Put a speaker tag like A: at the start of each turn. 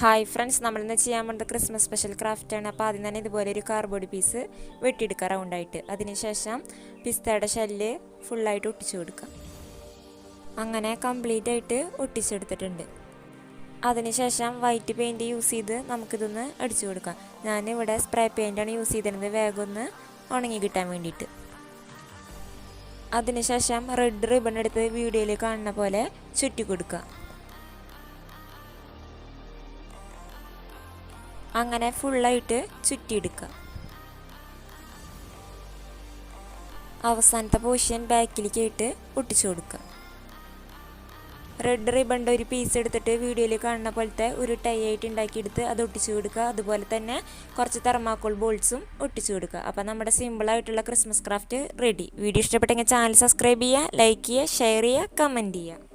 A: Hi friends നമ്മൾ ഇന്ന് ചെയ്യാൻ പോകുന്നത് ക്രിസ്മസ് സ്പെഷ്യൽ ക്രാഫ്റ്റാണ് അപ്പോൾ ആദ്യം തന്നെ ഇതുപോലെ ഒരു കാർഡ്ബോർഡ് പീസ് വെട്ടിയെടുക്കുക റൗണ്ടായിട്ട് അതിനുശേഷം പിസ്തയുടെ ഷെല്ല് ഫുള്ളായിട്ട് ഒട്ടിച്ചു കൊടുക്കുക. അങ്ങനെ കംപ്ലീറ്റ് ആയിട്ട് ഒട്ടിച്ചെടുത്തിട്ടുണ്ട്. അതിനുശേഷം വൈറ്റ് പെയിന്റ് യൂസ് ചെയ്ത് നമുക്കിതൊന്ന് അടിച്ചു കൊടുക്കാം. ഞാനിവിടെ സ്പ്രേ പെയിന്റാണ് യൂസ് ചെയ്തിരുന്നത്. വേഗം ഒന്ന് ഉണങ്ങി കിട്ടാൻ വേണ്ടിയിട്ട്. അതിനുശേഷം റെഡ് റിബൺ എടുത്ത് വീഡിയോയിൽ കാണുന്ന പോലെ ചുറ്റി കൊടുക്കുക. അങ്ങനെ ഫുള്ളായിട്ട് ചുറ്റിയെടുക്കുക. അവസാനത്തെ പോർഷൻ ബാക്കിലേക്കായിട്ട് ഒട്ടിച്ചു കൊടുക്കുക. റെഡ് റിബണിന്റെ ഒരു പീസ് എടുത്തിട്ട് വീഡിയോയിൽ കാണുന്ന പോലത്തെ ഒരു ടൈ ആയിട്ട് ഉണ്ടാക്കിയെടുത്ത് അത് ഒട്ടിച്ചു കൊടുക്കുക. അതുപോലെ തന്നെ കുറച്ച് തെർമാക്കോൾ ബോൾസും ഒട്ടിച്ചു കൊടുക്കുക. അപ്പോൾ നമ്മുടെ സിമ്പിളായിട്ടുള്ള ക്രിസ്മസ് ക്രാഫ്റ്റ് റെഡി വീഡിയോ ഇഷ്ടപ്പെട്ടെങ്കിൽ ചാനൽ സബ്സ്ക്രൈബ് ചെയ്യുക ലൈക്ക് ചെയ്യുക ഷെയർ ചെയ്യുക കമന്റ് ചെയ്യുക.